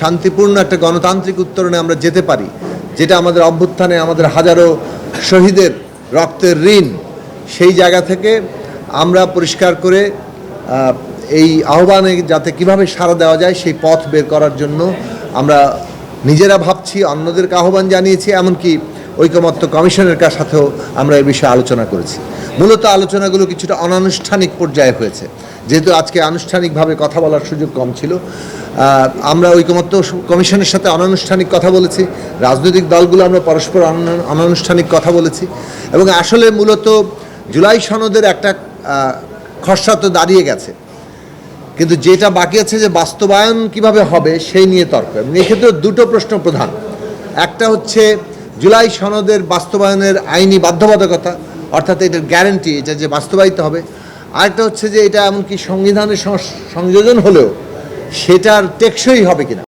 শান্তিপূর্ণ একটা গণতান্ত্রিক উত্তরণে আমরা যেতে পারি, যেটা আমাদের অভ্যুত্থানে আমাদের হাজারো শহীদের রক্তের ঋণ, সেই জায়গা থেকে আমরা পরিষ্কার করে এই আহ্বানে যাতে কীভাবে সাড়া দেওয়া যায় সেই পথ বের করার জন্য আমরা নিজেরা ভাবছি, অন্যদেরকে আহ্বান জানিয়েছি, এমনকি ঐকমত্য কমিশনের কাছ সাথেও আমরা এই বিষয়ে আলোচনা করেছি। মূলত আলোচনাগুলো কিছুটা অনানুষ্ঠানিক পর্যায়ে হয়েছে। যেহেতু আজকে আনুষ্ঠানিকভাবে কথা বলার সুযোগ কম ছিল আমরা ঐকমত্য কমিশনের সাথে অনানুষ্ঠানিক কথা বলেছি, রাজনৈতিক দলগুলো আমরা পরস্পর অনানুষ্ঠানিক কথা বলেছি এবং আসলে মূলত জুলাই সনদের একটা খসড়া তো দাঁড়িয়ে গেছে। কিন্তু যেটা বাকি আছে যে বাস্তবায়ন কীভাবে হবে সেই নিয়ে তর্ক। এক্ষেত্রে দুটো প্রশ্ন প্রধান। একটা হচ্ছে জুলাই সনদের বাস্তবায়নের আইনি বাধ্যবাধকতা অর্থাৎ এটার গ্যারেন্টি এটা যে বাস্তবায়িত হবে। আরেকটা হচ্ছে যে এটা এমনকি সংবিধানের সংযোজন হলেও সেটার টেকসই হবে কিনা।